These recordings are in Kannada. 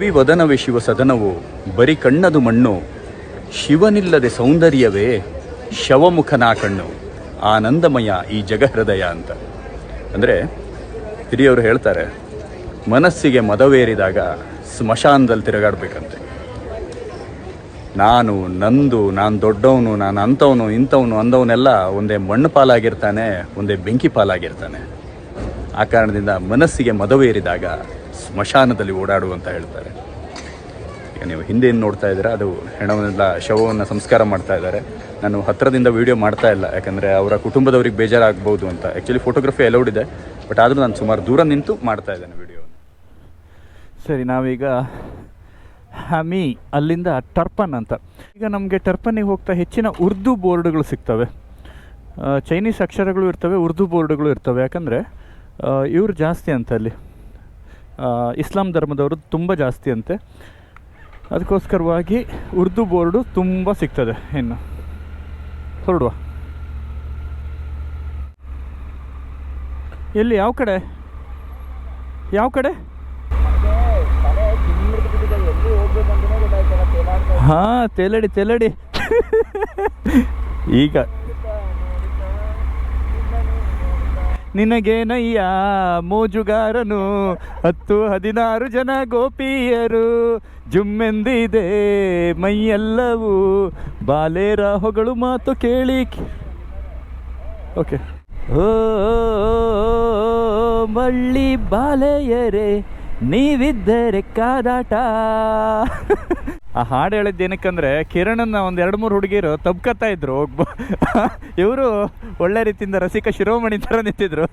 ವಿವದನವೇ ಶಿವ ಸದನವು? ಬರಿ ಕಣ್ಣದು ಮಣ್ಣು? ಶಿವನಿಲ್ಲದೆ ಸೌಂದರ್ಯವೇ ಶವಮುಖನಾ ಕಣ್ಣು ಆನಂದಮಯ ಈ ಜಗಹೃದಯ ಅಂತ. ಅಂದರೆ ಹಿರಿಯವರು ಹೇಳ್ತಾರೆ, ಮನಸ್ಸಿಗೆ ಮದವೇರಿದಾಗ ಸ್ಮಶಾನದಲ್ಲಿ ತಿರುಗಾಡ್ಬೇಕಂತೆ. ನಾನು, ನಂದು, ನಾನು ದೊಡ್ಡವನು, ನಾನು ಅಂಥವನು ಇಂಥವನು, ಅಂದವನೆಲ್ಲ ಒಂದೇ ಮಣ್ಣು ಪಾಲಾಗಿರ್ತಾನೆ, ಒಂದೇ ಬೆಂಕಿ ಪಾಲಾಗಿರ್ತಾನೆ. ಆ ಕಾರಣದಿಂದ ಮನಸ್ಸಿಗೆ ಮದವೇರಿದಾಗ ಸ್ಮಶಾನದಲ್ಲಿ ಓಡಾಡು ಅಂತ ಹೇಳ್ತಾರೆ. ಈಗ ನೀವು ಹಿಂದೆ ಏನು ನೋಡ್ತಾ ಇದ್ದೀರಾ, ಅದು ಹೆಣವನ್ನೆಲ್ಲ ಶವವನ್ನು ಸಂಸ್ಕಾರ ಮಾಡ್ತಾ ಇದ್ದಾರೆ. ನಾನು ಹತ್ತಿರದಿಂದ ವೀಡಿಯೋ ಮಾಡ್ತಾ ಇಲ್ಲ, ಯಾಕಂದರೆ ಅವರ ಕುಟುಂಬದವ್ರಿಗೆ ಬೇಜಾರಾಗ್ಬೋದು ಅಂತ. ಆ್ಯಕ್ಚುಲಿ ಫೋಟೋಗ್ರಫಿ ಅಲೌಡ್ ಇದೆ ಬಟ್ ಆದರೂ ನಾನು ಸುಮಾರು ದೂರ ನಿಂತು ಮಾಡ್ತಾ ಇದ್ದೇನೆ ವಿಡಿಯೋ ಸರಿ, ನಾವೀಗ ಹಮಿ, ಅಲ್ಲಿಂದ ಟರ್ಪನ್ ಅಂತ. ಈಗ ನಮಗೆ ಟರ್ಪನ್ನಿಗೆ ಹೋಗ್ತಾ ಹೆಚ್ಚಿನ ಉರ್ದು ಬೋರ್ಡ್ಗಳು ಸಿಗ್ತವೆ. ಚೈನೀಸ್ ಅಕ್ಷರಗಳು ಇರ್ತವೆ, ಉರ್ದು ಬೋರ್ಡ್ಗಳು ಇರ್ತವೆ. ಯಾಕಂದರೆ ಇವರು ಜಾಸ್ತಿ ಅಂತ ಅಲ್ಲಿ. ಇಸ್ಲಾಂ ಧರ್ಮದವರು ತುಂಬ ಜಾಸ್ತಿ ಅಂತೆ. ಅದಕ್ಕೋಸ್ಕರವಾಗಿ ಉರ್ದು ಬೋರ್ಡು ತುಂಬ ಸಿಗ್ತದೆ ಇನ್ನು. ಹೊರಡುವ. ಎಲ್ಲಿ, ಯಾವ ಕಡೆ? ಯಾವ ಕಡೆ? ಹಾಂ, ತೇಲಡಿ ತೇಲಡಿ. ಈಗ ನಿನಗೇನಯ್ಯ? ಮೋಜುಗಾರನು? ಹತ್ತು ಹದಿನಾರು ಜನ ಗೋಪಿಯರು. ಜುಮ್ಮೆಂದಿದೆ ಮೈಯೆಲ್ಲವೂ. ಬಾಲೇರ ಹೊಗಳು ಮಾತು ಕೇಳಿ ಓಕೆ. ಓ, ಮಳ್ಳಿ ಬಾಲೆಯರೆ, ನೀವಿದ್ದರೆ ಕಾದಾಟ. ಆ ಹಾಡು ಹೇಳಿದ್ದು ಏನಕ್ಕಂದ್ರೆ, ಕಿರಣನ್ನ ಒಂದು ಎರಡು ಮೂರು ಹುಡುಗಿಯರು ತಬ್ಕತ್ತಾ ಇದ್ರು ಒಬ್ಬ ಇವರು ಒಳ್ಳೆ ರೀತಿಯಿಂದ ರಸಿಕ ಶಿರೋಮಣಿ ಥರ ನಿಂತಿದ್ರು.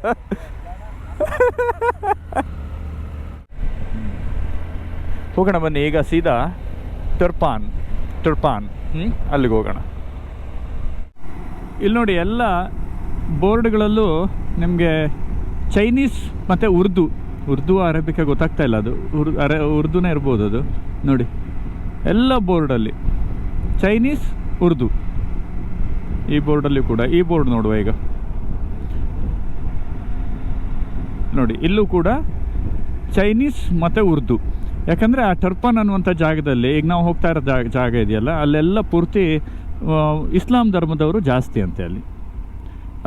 ಹೋಗೋಣ ಬನ್ನಿ, ಈಗ ಸೀದಾ ಟುರ್ಪಾನ್ ಟುರ್ಪಾನ್ ಹ್ಞೂ ಅಲ್ಲಿಗೆ ಹೋಗೋಣ. ಇಲ್ಲಿ ನೋಡಿ ಎಲ್ಲ ಬೋರ್ಡ್ಗಳಲ್ಲೂ ನಿಮಗೆ ಚೈನೀಸ್ ಮತ್ತು ಉರ್ದು ಉರ್ದು ಅರೇಬಿಕ ಗೊತ್ತಾಗ್ತಾ ಇಲ್ಲ ಅದು ಉರ್ ಅರೆ, ಉರ್ದುನೇ ಇರ್ಬೋದು ಅದು. ನೋಡಿ. ಎಲ್ಲ ಬೋರ್ಡಲ್ಲಿ. ಚೈನೀಸ್, ಉರ್ದು. ಈ ಬೋರ್ಡಲ್ಲಿ ಕೂಡ, ಈ ಬೋರ್ಡ್ ನೋಡುವ ಈಗ. ನೋಡಿ, ಇಲ್ಲೂ ಕೂಡ ಚೈನೀಸ್ ಮತ್ತು ಉರ್ದು. ಯಾಕಂದರೆ ಆ ಟರ್ಪನ್ ಅನ್ನುವಂಥ ಜಾಗದಲ್ಲಿ, ಈಗ ನಾವು ಹೋಗ್ತಾ ಇರೋ ಜಾಗ ಜಾಗ ಇದೆಯಲ್ಲ, ಅಲ್ಲೆಲ್ಲ ಪೂರ್ತಿ ಇಸ್ಲಾಂ ಧರ್ಮದವರು ಜಾಸ್ತಿ ಅಂತೆ ಅಲ್ಲಿ.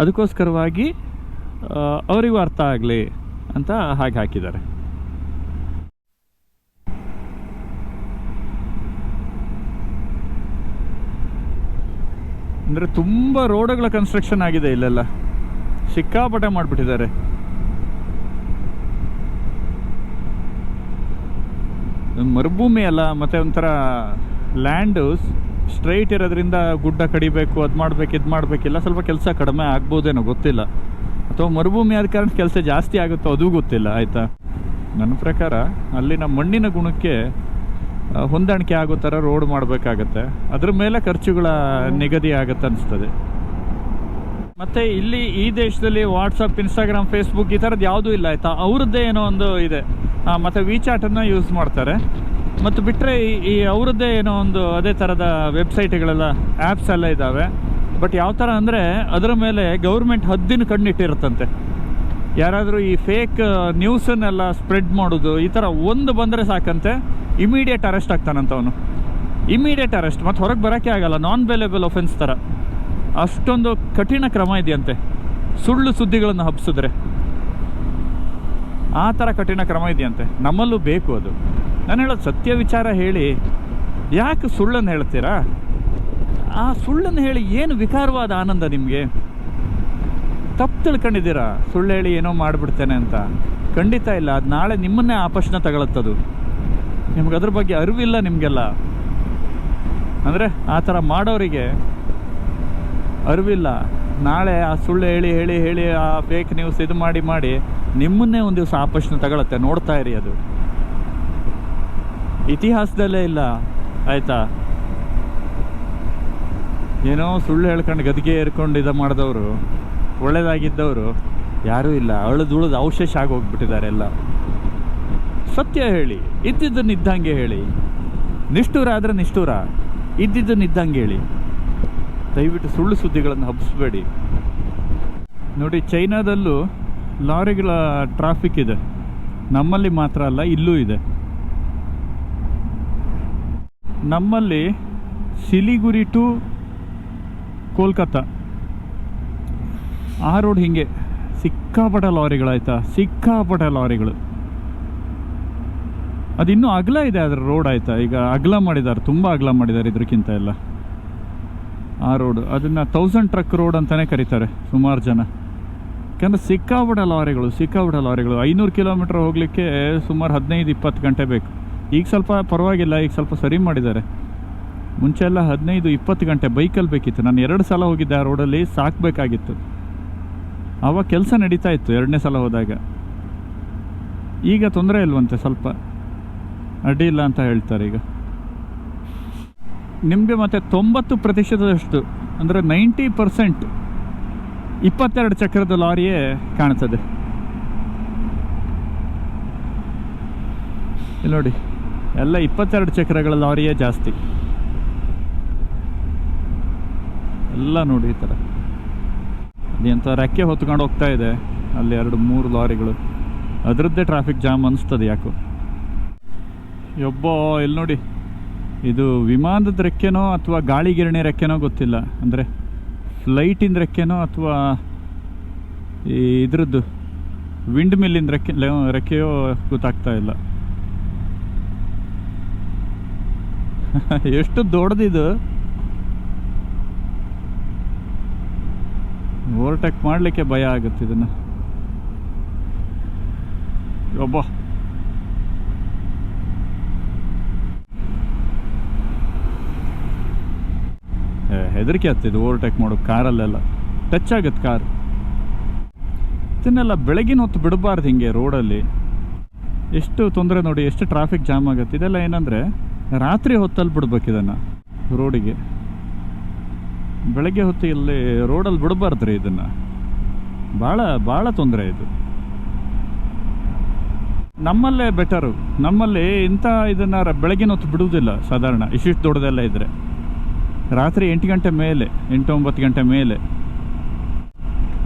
ಅದಕ್ಕೋಸ್ಕರವಾಗಿ ಅವರಿಗೂ ಅರ್ಥ ಆಗಲಿ ಅಂತ ಹಾಗೆ ಹಾಕಿದ್ದಾರೆ. ಅಂದರೆ ತುಂಬ ರೋಡ್ಗಳ ಕನ್ಸ್ಟ್ರಕ್ಷನ್ ಆಗಿದೆ ಇಲ್ಲೆಲ್ಲ. ಸಿಕ್ಕಾಪಟ್ಟೆ ಮಾಡಿಬಿಟ್ಟಿದ್ದಾರೆ. ಮರುಭೂಮಿ ಅಲ್ಲ, ಮತ್ತೆ ಒಂಥರ ಲ್ಯಾಂಡು ಸ್ಟ್ರೈಟ್ ಇರೋದ್ರಿಂದ ಗುಡ್ಡ ಕಡಿಬೇಕು, ಅದು ಮಾಡ್ಬೇಕು, ಇದು ಮಾಡಬೇಕಿಲ್ಲ ಸ್ವಲ್ಪ ಕೆಲಸ ಕಡಿಮೆ ಆಗ್ಬೋದೇನೋ ಗೊತ್ತಿಲ್ಲ. ಅಥವಾ ಮರುಭೂಮಿ ಆದ ಕಾರಣ ಕೆಲಸ ಜಾಸ್ತಿ ಆಗುತ್ತೋ ಅದು ಗೊತ್ತಿಲ್ಲ, ಆಯಿತಾ? ನನ್ನ ಪ್ರಕಾರ ಅಲ್ಲಿನ ಮಣ್ಣಿನ ಗುಣಕ್ಕೆ ಹೊಂದಾಣಿಕೆ ಆಗೋ ಥರ ರೋಡ್ ಮಾಡಬೇಕಾಗತ್ತೆ. ಅದ್ರ ಮೇಲೆ ಖರ್ಚುಗಳ ನಿಗದಿ ಆಗತ್ತೆ ಅನಿಸ್ತದೆ. ಮತ್ತೆ ಇಲ್ಲಿ ಈ ದೇಶದಲ್ಲಿ ವಾಟ್ಸಪ್ ಇನ್ಸ್ಟಾಗ್ರಾಮ್ ಫೇಸ್ಬುಕ್ ಈ ಥರದ್ದು ಯಾವುದೂ ಇಲ್ಲ ಆಯಿತಾ? ಅವ್ರದ್ದೇ ಏನೋ ಒಂದು ಇದೆ. ಮತ್ತು ವಿಚಾಟನ್ನು ಯೂಸ್ ಮಾಡ್ತಾರೆ. ಮತ್ತು ಬಿಟ್ಟರೆ ಈ ಅವ್ರದ್ದೇ ಏನೋ ಒಂದು ಅದೇ ಥರದ ವೆಬ್ಸೈಟ್ಗಳೆಲ್ಲ ಆ್ಯಪ್ಸ್ ಎಲ್ಲ ಇದ್ದಾವೆ ಬಟ್ ಯಾವ ಥರ ಅಂದರೆ ಅದರ ಮೇಲೆ ಗೌರ್ಮೆಂಟ್ ಹದ್ದಿನ ಕಣ್ಣಿಟ್ಟಿರುತ್ತಂತೆ. ಯಾರಾದರೂ ಈ ಫೇಕ್ ನ್ಯೂಸನ್ನೆಲ್ಲ ಸ್ಪ್ರೆಡ್ ಮಾಡೋದು, ಈ ಥರ ಒಂದು ಬಂದರೆ ಸಾಕಂತೆ ಇಮಿಡಿಯೇಟ್ ಅರೆಸ್ಟ್ ಆಗ್ತಾನಂತ ಅವನು. ಇಮಿಡಿಯೇಟ್ ಅರೆಸ್ಟ್ ಮತ್ತು ಹೊರಗೆ ಬರೋಕ್ಕೆ ಆಗಲ್ಲ ನಾನ್ ಬೇಲೇಬಲ್ ಒಫೆನ್ಸ್ ಥರ ಅಷ್ಟೊಂದು ಕಠಿಣ ಕ್ರಮ ಇದೆಯಂತೆ. ಸುಳ್ಳು ಸುದ್ದಿಗಳನ್ನು ಹಬ್ಸಿದ್ರೆ. ಆ ಥರ ಕಠಿಣ ಕ್ರಮ ಇದೆಯಂತೆ. ನಮ್ಮಲ್ಲೂ ಬೇಕು ಅದು. ನಾನು ಹೇಳೋದು ಸತ್ಯ ವಿಚಾರ ಹೇಳಿ, ಯಾಕೆ ಸುಳ್ಳನ್ನು ಹೇಳ್ತೀರಾ? ಆ ಸುಳ್ಳನ್ನು ಹೇಳಿ ಏನು ವಿಕಾರವಾದ ಆನಂದ ನಿಮಗೆ? ತಪ್ಪು ತಿಳ್ಕೊಂಡಿದ್ದೀರಾ? ಸುಳ್ಳು ಹೇಳಿ ಏನೋ ಮಾಡಿಬಿಡ್ತೇನೆ ಅಂತ. ಖಂಡಿತ ಇಲ್ಲ. ಅದು ನಾಳೆ ನಿಮ್ಮನ್ನೇ ಆಪಶ್ನ ತಗೊಳತ್ತದು. ನಿಮ್ಗೆ ಅದ್ರ ಬಗ್ಗೆ ಅರಿವಿಲ್ಲ ನಿಮಗೆಲ್ಲ. ಅಂದರೆ ಆ ಥರ ಮಾಡೋರಿಗೆ ಅರಿವಿಲ್ಲ. ನಾಳೆ ಆ ಸುಳ್ಳು ಹೇಳಿ ಹೇಳಿ ಹೇಳಿ ಆ ಫೇಕ್ ನ್ಯೂಸ್ ಇದು ಮಾಡಿ ಮಾಡಿ ನಿಮ್ಮನ್ನೇ ಒಂದು ದಿವಸ ಆಪಶ್ನ ತಗೊಳತ್ತೆ. ನೋಡ್ತಾ ಇರಿ ಅದು. ಇತಿಹಾಸದಲ್ಲೇ ಇಲ್ಲ. ಆಯ್ತಾ? ಏನೋ ಸುಳ್ಳು ಹೇಳ್ಕೊಂಡು ಗದಿಗೆ ಏರ್ಕೊಂಡು ಇದು ಮಾಡಿದವರು. ಒಳ್ಳೇದಾಗಿದ್ದವರು ಯಾರೂ ಇಲ್ಲ. ಅಳದು ಉಳಿದು ಅವಶೇಷ ಆಗೋಗ್ಬಿಟ್ಟಿದ್ದಾರೆ ಎಲ್ಲ. ಸತ್ಯ ಹೇಳಿ ಇದ್ದಿದ್ದನ್ನು ಇದ್ದಂಗೆ ಹೇಳಿ. ನಿಷ್ಠೂರ ಆದರೆ ನಿಷ್ಠೂರ ಇದ್ದಿದ್ದನ್ನು ಇದ್ದಂಗೆ ಹೇಳಿ. ದಯವಿಟ್ಟು ಸುಳ್ಳು ಸುದ್ದಿಗಳನ್ನು ಹಬ್ಬಿಸ್ಬೇಡಿ ನೋಡಿ, ಚೈನಾದಲ್ಲೂ ಲಾರಿಗಳ ಟ್ರಾಫಿಕ್ ಇದೆ. ನಮ್ಮಲ್ಲಿ ಮಾತ್ರ ಅಲ್ಲ, ಇಲ್ಲೂ ಇದೆ. ನಮ್ಮಲ್ಲಿ ಸಿಲಿಗುರಿ ಟು ಕೋಲ್ಕತ್ತಾ. ಆ ರೋಡ್ ಹಿಂಗೆ. ಸಿಕ್ಕಾಪಟ್ಟೆ ಲಾರಿಗಳಾಯ್ತಾ? ಸಿಕ್ಕಾಪಟ್ಟೆ ಲಾರಿಗಳು. ಅದಿನ್ನೂ ಅಗಲ ಇದೆ ಅದರ ರೋಡ್ ಆಯ್ತಾ? ಈಗ ಅಗಲ ಮಾಡಿದ್ದಾರೆ ತುಂಬ ಅಗಲ ಮಾಡಿದ್ದಾರೆ ಇದಕ್ಕಿಂತ ಎಲ್ಲ. ಆ ರೋಡ್ ಅದನ್ನು ತೌಸಂಡ್ ಟ್ರಕ್ ರೋಡ್ ಅಂತಲೇ ಕರೀತಾರೆ, ಸುಮಾರು ಜನ. ಯಾಕಂದರೆ ಸಿಕ್ಕಾಪಟ್ಟೆ ಲಾರಿಗಳು ಸಿಕ್ಕಾಪಟ್ಟೆ ಲಾರಿಗಳು. ಐನೂರು ಕಿಲೋಮೀಟ್ರ್ ಹೋಗಲಿಕ್ಕೆ ಸುಮಾರು ಹದಿನೈದು, ಇಪ್ಪತ್ತು ಗಂಟೆ ಬೇಕು. ಈಗ ಸ್ವಲ್ಪ ಪರವಾಗಿಲ್ಲ, ಈಗ ಸ್ವಲ್ಪ ಸರಿ ಮಾಡಿದ್ದಾರೆ. ಮುಂಚೆ ಎಲ್ಲ ಹದಿನೈದು, ಇಪ್ಪತ್ತು ಗಂಟೆ ಬೈಕಲ್ಲಿ ಬೇಕಿತ್ತು. ನಾನು ಎರಡು ಸಲ ಹೋಗಿದ್ದೆ ಆ ರೋಡಲ್ಲಿ ಸಾಕಬೇಕಾಗಿತ್ತು. ಆವಾಗ ಕೆಲಸ ನಡೀತಾ ಇತ್ತು, ಎರಡನೇ ಸಲ ಹೋದಾಗ. ಈಗ ತೊಂದರೆ ಇಲ್ವಂತೆ ಸ್ವಲ್ಪ. ಅಡ್ಡಿ ಇಲ್ಲ ಅಂತ ಹೇಳ್ತಾರೆ ಈಗ. ನಿಮಗೆ ಮತ್ತೆ ತೊಂಬತ್ತು ಪ್ರತಿಶತದಷ್ಟು, ಅಂದರೆ ನೈಂಟಿ ಪರ್ಸೆಂಟ್ ಇಪ್ಪತ್ತೆರಡು ಚಕ್ರದ ಲಾರಿಯೇ ಕಾಣ್ತದೆ. ಇಲ್ಲಿ ನೋಡಿ, ಎಲ್ಲ ಇಪ್ಪತ್ತೆರಡು ಚಕ್ರಗಳ ಲಾರಿಯೇ ಜಾಸ್ತಿ. ಎಲ್ಲ ನೋಡಿ ಈ ಥರ ಎಂಥ ರೆಕ್ಕೆ ಹೊತ್ಕೊಂಡು ಹೋಗ್ತಾ ಇದೆ. ಅಲ್ಲಿ ಎರಡು, ಮೂರು ಲಾರಿಗಳು. ಅದರದ್ದೇ ಟ್ರಾಫಿಕ್ ಜಾಮ್ ಅನಿಸ್ತದೆ ಯಾಕೋ. ಯೊಬ್ಬ ಇಲ್ಲಿ ನೋಡಿ. ಇದು ವಿಮಾನದ ರೆಕ್ಕೆನೋ ಅಥವಾ ಗಾಳಿಗಿರಣಿ ರೆಕ್ಕೆನೋ ಗೊತ್ತಿಲ್ಲ. ಅಂದರೆ ಫ್ಲೈಟಿಂದ ರೆಕ್ಕೆನೋ ಅಥವಾ ಈ ಇದ್ರದ್ದು ವಿಂಡ್ ಮಿಲ್ಲಿಂದ ರೆಕ್ಕೆ ರೆಕ್ಕೆಯೋ ಗೊತ್ತಾಗ್ತಾ ಇಲ್ಲ. ಎಷ್ಟು ದೊಡ್ಡದಿದು. ಓವರ್ಟೇಕ್ ಮಾಡಲಿಕ್ಕೆ ಭಯ ಆಗುತ್ತೆ ಇದನ್ನು. ಒಬ್ಬ ಹೆದರಿಕೆ ಆಗ್ತಿದೆ ಓವರ್ಟೇಕ್ ಮಾಡೋ ಕಾರಲ್ಲೆಲ್ಲ. ಟಚ್ ಆಗುತ್ತೆ ಕಾರ್. ಇದನ್ನೆಲ್ಲ ಬೆಳಗಿನ ಹೊತ್ತು ಬಿಡಬಾರ್ದು ಹಿಂಗೆ ರೋಡಲ್ಲಿ. ಎಷ್ಟು ತೊಂದರೆ ನೋಡಿ, ಎಷ್ಟು ಟ್ರಾಫಿಕ್ ಜಾಮ್ ಆಗುತ್ತೆ. ಇದೆಲ್ಲ ಏನಂದರೆ ರಾತ್ರಿ ಹೊತ್ತಲ್ಲಿ ಬಿಡ್ಬೇಕು ಇದನ್ನು ರೋಡಿಗೆ. ಬೆಳಗ್ಗೆ ಹೊತ್ತು ಇಲ್ಲಿ ರೋಡಲ್ಲಿ ಬಿಡಬಾರ್ದು ರೀ ಇದನ್ನು. ಭಾಳ ಭಾಳ ತೊಂದರೆ ಇದು. ನಮ್ಮಲ್ಲೇ ಬೆಟರು ನಮ್ಮಲ್ಲಿ ಇಂಥ ಇದನ್ನು ಬೆಳಗಿನ ಹೊತ್ತು ಬಿಡುವುದಿಲ್ಲ ಸಾಧಾರಣ. ಇಷ್ಟಿಷ್ಟು ದೊಡ್ಡದೆಲ್ಲ ಇದ್ದರೆ ರಾತ್ರಿ ಎಂಟು ಗಂಟೆ ಮೇಲೆ, ಎಂಟು ಒಂಬತ್ತು ಗಂಟೆ ಮೇಲೆ.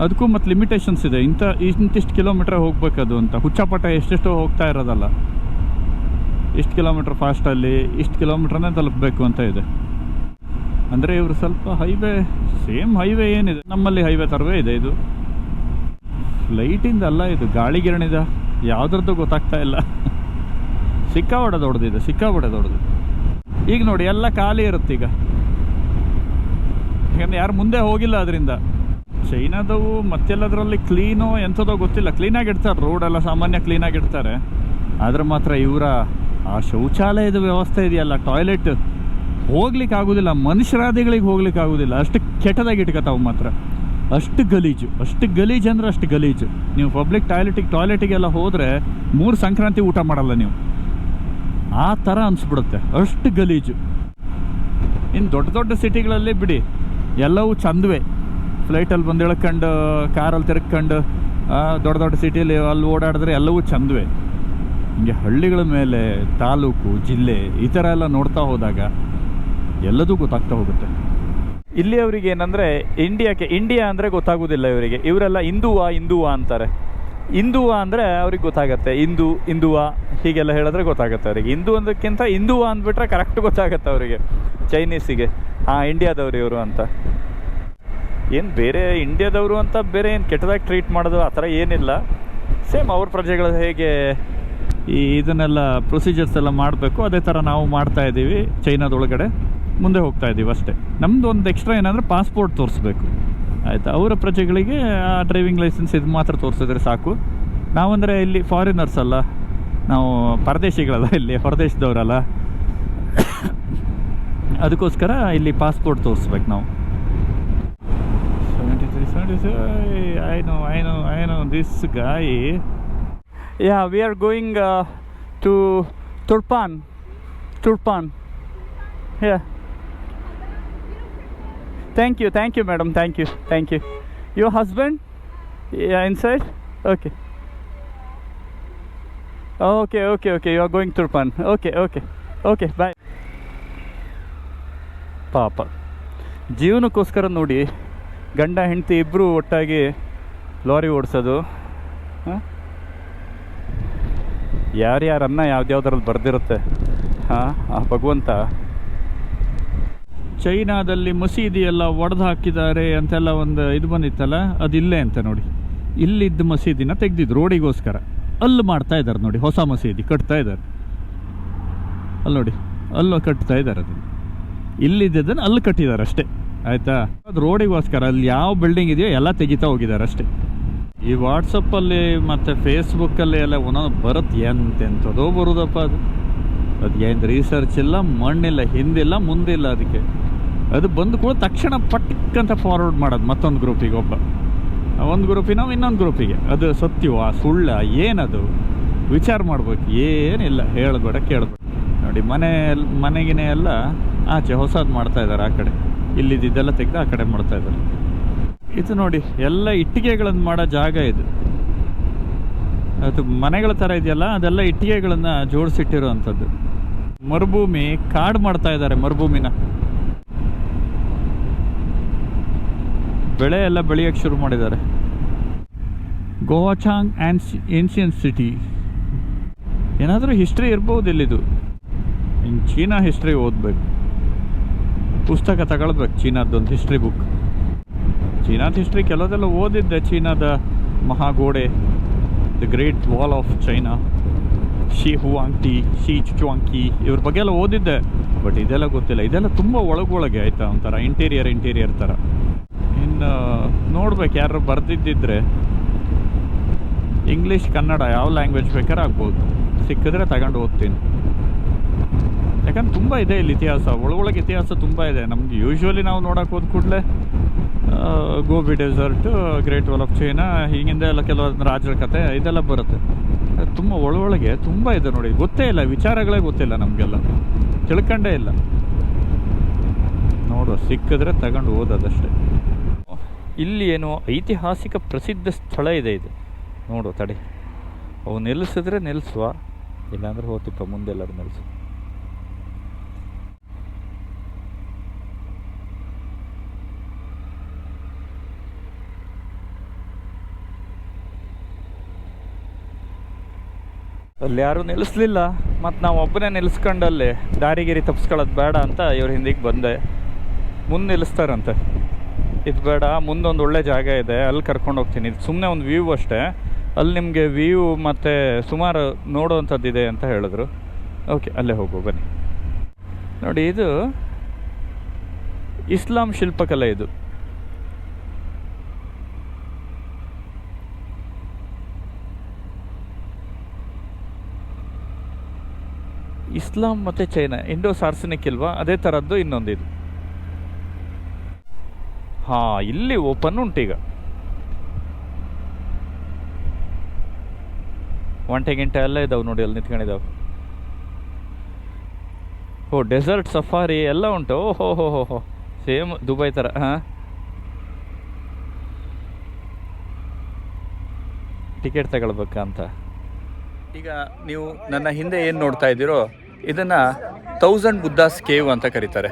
ಅದಕ್ಕೂ ಮತ್ತು ಲಿಮಿಟೇಷನ್ಸ್ ಇದೆ. ಇಂಥ, ಇಂತಿಷ್ಟು ಕಿಲೋಮೀಟ್ರ್ ಹೋಗ್ಬೇಕದು ಅಂತ. ಹುಚ್ಚಾಪಟ ಎಷ್ಟೆಷ್ಟೋ ಹೋಗ್ತಾ ಇರೋದಲ್ಲ. ಇಷ್ಟು ಕಿಲೋಮೀಟ್ರ್ ಫಾಸ್ಟಲ್ಲಿ ಇಷ್ಟು ಕಿಲೋಮೀಟ್ರನ್ನೇ ತಲುಪಬೇಕು ಅಂತ ಇದೆ. ಅಂದರೆ ಇವರು ಸ್ವಲ್ಪ ಹೈವೇ ಸೇಮ್ ಹೈವೇ ಏನಿದೆ. ನಮ್ಮಲ್ಲಿ ಹೈವೇ ಥರವೇ ಇದೆ ಇದು. ಫ್ಲೈಟಿಂದ ಅಲ್ಲ ಇದು, ಗಾಳಿ ಗಿರಣಿದ, ಯಾವುದ್ರದ್ದು ಗೊತ್ತಾಗ್ತಾ ಇಲ್ಲ. ಸಿಕ್ಕಾಪಟ್ಟೆ ದೊಡ್ಡದಿದೆ ಸಿಕ್ಕಾಪಡೆ ದೊಡ್ಡದು ಈಗ ನೋಡಿ, ಎಲ್ಲ ಖಾಲಿ ಇರುತ್ತೆ ಈಗ. ಯಾಕಂದ್ರೆ ಯಾರು ಮುಂದೆ ಹೋಗಿಲ್ಲ ಅದರಿಂದ. ಚೈನಾದವು ಮತ್ತೆಲ್ಲದರಲ್ಲಿ ಕ್ಲೀನು ಎಂಥದೋ ಗೊತ್ತಿಲ್ಲ. ಕ್ಲೀನಾಗಿ ಇಡ್ತಾರೆ ರೋಡೆಲ್ಲ ಸಾಮಾನ್ಯ ಕ್ಲೀನಾಗಿ ಇಡ್ತಾರೆ. ಆದ್ರೆ ಮಾತ್ರ ಇವರ ಆ ಶೌಚಾಲಯದ ವ್ಯವಸ್ಥೆ ಇದೆಯಲ್ಲ ಟಾಯ್ಲೆಟ್ ಹೋಗ್ಲಿಕ್ಕೆ ಆಗೋದಿಲ್ಲ ಮನುಷ್ಯರಾದಿಗಳಿಗೆ ಹೋಗ್ಲಿಕ್ಕೆ ಆಗೋದಿಲ್ಲ ಅಷ್ಟು ಕೆಟ್ಟದಾಗಿ ಇಟ್ಕೊತಾವು ಮಾತ್ರ. ಅಷ್ಟು ಗಲೀಜು ಅಷ್ಟು ಗಲೀಜು ಅಂದ್ರೆ ಅಷ್ಟು ಗಲೀಜು. ನೀವು ಪಬ್ಲಿಕ್ ಟಾಯ್ಲೆಟಿಗೆ ಟಾಯ್ಲೆಟಿಗೆಲ್ಲ ಹೋದರೆ ಮೂರು ಸಂಕ್ರಾಂತಿ ಊಟ ಮಾಡಲ್ಲ ನೀವು. ಆ ಥರ ಅನಿಸ್ಬಿಡುತ್ತೆ, ಅಷ್ಟು ಗಲೀಜು. ಇನ್ನು ದೊಡ್ಡ ದೊಡ್ಡ ಸಿಟಿಗಳಲ್ಲಿ ಬಿಡಿ, ಎಲ್ಲವೂ ಚಂದವೇ. ಫ್ಲೈಟಲ್ಲಿ ಬಂದು ಇಳ್ಕೊಂಡು ಕಾರಲ್ಲಿ ತಿರ್ಕೊಂಡು ದೊಡ್ಡ ದೊಡ್ಡ ಸಿಟಿಯಲ್ಲಿ ಅಲ್ಲಿ ಓಡಾಡಿದ್ರೆ ಎಲ್ಲವೂ ಚಂದವೇ. ಹಿಂಗೆ ಹಳ್ಳಿಗಳ ಮೇಲೆ ತಾಲೂಕು, ಜಿಲ್ಲೆ ಈ ಥರ ಎಲ್ಲ ನೋಡ್ತಾ ಹೋದಾಗ ಎಲ್ಲದೂ ಗೊತ್ತಾಗ್ತಾ ಹೋಗುತ್ತೆ. ಇಲ್ಲಿ ಅವರಿಗೆ ಏನಂದರೆ ಇಂಡಿಯಾಕ್ಕೆ ಇಂಡಿಯಾ ಅಂದರೆ ಗೊತ್ತಾಗೋದಿಲ್ಲ ಇವರಿಗೆ. ಇವರೆಲ್ಲ ಹಿಂದೂವಾ ಹಿಂದೂವಾ ಅಂತಾರೆ. ಹಿಂದೂವಾ ಅಂದರೆ ಅವ್ರಿಗೆ ಗೊತ್ತಾಗತ್ತೆ. ಹಿಂದೂ, ಹಿಂದೂವಾ, ಹೀಗೆಲ್ಲ ಹೇಳಿದ್ರೆ ಗೊತ್ತಾಗುತ್ತೆ ಅವರಿಗೆ. ಹಿಂದೂ ಅಂದಕ್ಕಿಂತ ಹಿಂದೂವಾ ಅಂದ್ಬಿಟ್ರೆ ಕರೆಕ್ಟ್ ಗೊತ್ತಾಗತ್ತೆ ಅವರಿಗೆ. ಚೈನೀಸಿಗೆ ಹಾಂ ಇಂಡಿಯಾದವ್ರು ಇವರು ಅಂತ. ಏನು ಬೇರೆ ಇಂಡಿಯಾದವರು ಅಂತ ಬೇರೆ ಏನು ಕೆಟ್ಟದಾಗಿ ಟ್ರೀಟ್ ಮಾಡೋದು ಆ ಥರ ಏನಿಲ್ಲ. ಸೇಮ್ ಅವ್ರ ಪ್ರಜೆಗಳು ಹೇಗೆ ಈ ಇದನ್ನೆಲ್ಲ ಪ್ರೊಸೀಜರ್ಸ್ ಎಲ್ಲ ಮಾಡಬೇಕು, ಅದೇ ಥರ ನಾವು ಮಾಡ್ತಾ ಇದ್ದೀವಿ ಚೈನಾದೊಳಗಡೆ ಮುಂದೆ ಹೋಗ್ತಾ ಇದ್ದೀವಿ ಅಷ್ಟೇ. ನಮ್ಮದು ಒಂದು ಎಕ್ಸ್ಟ್ರಾ ಏನಂದರೆ ಪಾಸ್ಪೋರ್ಟ್ ತೋರಿಸ್ಬೇಕು. ಆಯಿತಾ? ಅವರ ಪ್ರಜೆಗಳಿಗೆ ಆ ಡ್ರೈವಿಂಗ್ ಲೈಸೆನ್ಸ್ ಇದು ಮಾತ್ರ ತೋರಿಸಿದ್ರೆ ಸಾಕು. ನಾವಂದರೆ ಇಲ್ಲಿ ಫಾರಿನರ್ಸ್ ಅಲ್ಲ. ನಾವು ಪರದೇಶಿಗಳಲ್ಲ ಇಲ್ಲಿ ಹೊರದೇಶದವರಲ್ಲ. ಅದಕ್ಕೋಸ್ಕರ ಇಲ್ಲಿ ಪಾಸ್ಪೋರ್ಟ್ ತೋರಿಸ್ಬೇಕು ನಾವು. Seventy three seventy I know I know I know this guy ya we are going to Turpan Turpan ya thank you thank you madam thank you thank you your husband inside okay okay okay okay you are going fun okay okay okay bye ಪಾಪ. ಜೀವನಕ್ಕೋಸ್ಕರ ನೋಡಿ, ಗಂಡ, ಹೆಂಡತಿ ಇಬ್ಬರು ಒಟ್ಟಾಗಿ ಲಾರಿ ಓಡಿಸೋದು. ಯಾರ್ಯಾರನ್ನ ಯಾವ್ದ್ಯಾವ್ದ್ರಲ್ಲಿ ಬರೆದಿರುತ್ತೆ. ಹಾಂ? ಆ ಭಗವಂತ ಚೈನಾದಲ್ಲಿ ಮಸೀದಿ ಎಲ್ಲ ಒಡೆದು ಹಾಕಿದ್ದಾರೆ ಅಂತೆಲ್ಲ ಒಂದು ಇದು ಬಂದಿತ್ತಲ್ಲ? ಅದು ಇಲ್ಲೇ ಅಂತ ನೋಡಿ. ಇಲ್ಲಿದ್ದ ಮಸೀದಿನ ತೆಗೆದಿದ್ದು ರೋಡಿಗೋಸ್ಕರ. ಅಲ್ಲಿ ಮಾಡ್ತಾ ಇದ್ದಾರೆ ನೋಡಿ, ಹೊಸ ಮಸೀದಿ ಕಟ್ತಾ ಇದ್ದಾರೆ ಅಲ್ಲಿ ನೋಡಿ, ಅಲ್ಲೂ ಕಟ್ತಾ ಇದ್ದಾರೆ ಅದನ್ನು. ಇಲ್ಲಿದ್ದದನ್ನು ಅಲ್ಲಿ ಕಟ್ಟಿದ್ದಾರೆ ಅಷ್ಟೇ. ಆಯಿತಾ? ಅದು ರೋಡಿಗೋಸ್ಕರ, ಅಲ್ಲಿ ಯಾವ ಬಿಲ್ಡಿಂಗ್ ಇದೆಯೋ ಎಲ್ಲ ತೆಗಿತಾ ಹೋಗಿದ್ದಾರೆ ಅಷ್ಟೇ. ಈ ವಾಟ್ಸಪ್ಪಲ್ಲಿ ಮತ್ತು ಫೇಸ್ಬುಕ್ಕಲ್ಲಿ ಎಲ್ಲ ಒಂದೊಂದು ಬರುತ್ತೆ ಎಂತೆಂಥದೋ ಬರುದಪ್ಪ ಅದು. ಅದು ಏನು ರಿಸರ್ಚ್ ಇಲ್ಲ, ಮಣ್ಣಿಲ್ಲ, ಹಿಂದಿಲ್ಲ, ಮುಂದಿಲ್ಲ ಅದಕ್ಕೆ. ಅದು ಬಂದು ಕೂಡ ತಕ್ಷಣ ಪಟ್ಟಿಕ್ಕಂತ ಫಾರ್ವರ್ಡ್ ಮಾಡೋದು ಮತ್ತೊಂದು ಗ್ರೂಪಿಗೆ ಒಬ್ಬ. ಒಂದು ಗ್ರೂಪಿನ ಇನ್ನೊಂದು ಗ್ರೂಪಿಗೆ ಅದು ಸತ್ಯವಾ ಸುಳ್ಳ, ಏನದು? ವಿಚಾರ ಮಾಡ್ಬೇಕು, ಏನಿಲ್ಲ ಹೇಳಬೇಡ ಕೇಳಬೇಡ ನೋಡಿ, ಮನೆ ಮನೆಗಿನೇ ಎಲ್ಲ ಆಚೆ ಹೊಸದು ಮಾಡ್ತಾ ಇದ್ದಾರೆ ಆ ಕಡೆ. ಇಲ್ಲಿದ್ದೆಲ್ಲ ತೆಗೆದು ಆ ಕಡೆ ಮಾಡ್ತಾ ಇದ್ದಾರೆ. ಇದು ನೋಡಿ, ಎಲ್ಲ ಇಟ್ಟಿಗೆಗಳನ್ನು ಮಾಡೋ ಜಾಗ ಇದು. ಅದು ಮನೆಗಳ ಥರ ಇದೆಯಲ್ಲ, ಅದೆಲ್ಲ ಇಟ್ಟಿಗೆಗಳನ್ನು ಜೋಡಿಸಿಟ್ಟಿರುವಂಥದ್ದು. ಮರುಭೂಮಿ ಕಾಡು ಮಾಡ್ತಾ ಇದ್ದಾರೆ ಮರುಭೂಮಿನ. ಬೆಳೆ ಎಲ್ಲ ಬೆಳೆಯೋಕ್ಕೆ ಶುರು ಮಾಡಿದ್ದಾರೆ. ಗೋವಾಚಾಂಗ್ ಆ್ಯಂಡ್ ಏನ್ಷಿಯನ್ ಸಿಟಿ. ಏನಾದರೂ ಹಿಸ್ಟ್ರಿ ಇರ್ಬೋದು ಇಲ್ಲಿದು. ಇನ್ನು ಚೀನಾ ಹಿಸ್ಟ್ರಿ ಓದಬೇಕು. ಪುಸ್ತಕ ತಗೊಳ್ಬೇಕು ಚೀನಾದೊಂದು ಹಿಸ್ಟ್ರಿ ಬುಕ್. ಚೀನಾದ ಹಿಸ್ಟ್ರಿ ಕೆಲವುದೆಲ್ಲ ಓದಿದ್ದೆ, ಚೀನಾದ ಮಹಾಗೋಡೆ. The great wall of China Shi Huangti she ಚುಚುವಾಂಕಿ ಇವ್ರ ಬಗ್ಗೆ ಎಲ್ಲ ಓದಿದ್ದೆ ಬಟ್ ಇದೆಲ್ಲ ಗೊತ್ತಿಲ್ಲ. ಇದೆಲ್ಲ ತುಂಬ ಒಳಗೊಳಗೆ ಆಯಿತಾ, ಒಂಥರ ಇಂಟೀರಿಯರ್ ಇಂಟೀರಿಯರ್ ಥರ ಇನ್ನು, ನೋಡ್ಬೇಕು, ಯಾರು ಬರೆದಿದ್ದಿದ್ರೆ. ಇಂಗ್ಲೀಷ್ ಕನ್ನಡ ಯಾವ ಲ್ಯಾಂಗ್ವೇಜ್ ಬೇಕಾದ್ರೆ ಆಗ್ಬೋದು. ಸಿಕ್ಕಿದ್ರೆ ತಗೊಂಡು ಓದ್ತೀನಿ. ಯಾಕಂದ್ರೆ ತುಂಬ ಇದೆ ಇಲ್ಲಿ ಇತಿಹಾಸ. ಒಳಗೊಳಗೆ ಇತಿಹಾಸ ತುಂಬ ಇದೆ. ನಮ್ಗೆ ಯೂಶ್ವಲಿ ನಾವು ನೋಡೋಕೆ ಹೋದ ಕೂಡಲೇ Gobi desert great wall of China ಹೀಗಿಂದ ಎಲ್ಲ ಕೆಲವೊಂದು ರಾಜರ ಕತೆ, ಇದೆಲ್ಲ ಬರುತ್ತೆ. ತುಂಬ ಒಳಗೆ ತುಂಬ ಇದೆ ನೋಡಿ. ಗೊತ್ತೇ ಇಲ್ಲ, ವಿಚಾರಗಳೇ ಗೊತ್ತಿಲ್ಲ ನಮಗೆಲ್ಲ. ತಿಳ್ಕೊಂಡೇ ಇಲ್ಲ. ನೋಡು ಸಿಕ್ಕಿದ್ರೆ ತಗೊಂಡು ಓದೋದಷ್ಟೇ. ಇಲ್ಲಿ ಏನು ಐತಿಹಾಸಿಕ ಪ್ರಸಿದ್ಧ ಸ್ಥಳ ಇದೆ ಇದು. ನೋಡು ತಡಿ. ಅವು ನಿಲ್ಲಿಸಿದ್ರೆ ನಿಲ್ಲಿಸುವ, ಇಲ್ಲಾಂದ್ರೆ ಹೋತಿಪ್ಪ ಮುಂದೆಲ್ಲರೂ ನಿಲ್ಲಿಸು. ಅಲ್ಲಿ ಯಾರೂ ನಿಲ್ಲಿಸ್ಲಿಲ್ಲ. ಮತ್ತು ನಾವು ಒಬ್ಬನೇ ನಿಲ್ಲಿಸ್ಕೊಂಡಲ್ಲಿ ದಾರಿಗಿರಿ ತಪ್ಪಿಸ್ಕೊಳ್ಳೋದು ಬೇಡ ಅಂತ ಇವ್ರ ಹಿಂದಿಗೆ ಬಂದೆ. ಮುಂದೆ ನಿಲ್ಲಿಸ್ತಾರಂತೆ ಇದು ಬೇಡ, ಮುಂದೊಂದು ಒಳ್ಳೆ ಜಾಗ ಇದೆ ಅಲ್ಲಿ ಕರ್ಕೊಂಡು ಹೋಗ್ತೀನಿ. ಇದು ಸುಮ್ಮನೆ ಒಂದು ವ್ಯೂ ಅಷ್ಟೇ. ಅಲ್ಲಿ ನಿಮಗೆ ವ್ಯೂ ಮತ್ತು ಸುಮಾರು ನೋಡುವಂಥದ್ದಿದೆ ಅಂತ ಹೇಳಿದ್ರು. ಓಕೆ, ಅಲ್ಲೇ ಹೋಗು, ಬನ್ನಿ. ನೋಡಿ, ಇದು ಇಸ್ಲಾಂ ಶಿಲ್ಪಕಲೆ ಇದು. ಇಸ್ಲಾಂ ಮತ್ತು ಚೈನಾ, ಇಂಡೋ ಸಾರ್ಸನಿಕ್ ಇಲ್ವಾ? ಅದೇ ಥರದ್ದು ಇನ್ನೊಂದಿದು. ಹಾಂ, ಇಲ್ಲಿ ಓಪನ್ ಉಂಟೀಗ ಒಂಟೆ ಗಿಂಟೆ ಎಲ್ಲ ಇದಾವೆ ನೋಡಿ, ಅಲ್ಲಿ ನಿಂತ್ಕೊಂಡಿದ್ದಾವೆ ಓ ಡೆಸರ್ಟ್ ಸಫಾರಿ ಎಲ್ಲ ಉಂಟು. ಓ ಹೋ ಹೋ ಹೋ. ಸೇಮ್ ದುಬೈ ಥರ ಹಾಂ? ಟಿಕೆಟ್ ತಗೊಳ್ಬೇಕಂತ. ಈಗ ನೀವು ನನ್ನ ಹಿಂದೆ ಏನು ನೋಡ್ತಾ ಇದ್ದೀರೋ ಇದನ್ನ ತೌಸಂಡ್ ಬುದ್ಧಾಸ್ ಕೇವ್ ಅಂತ ಕರೀತಾರೆ.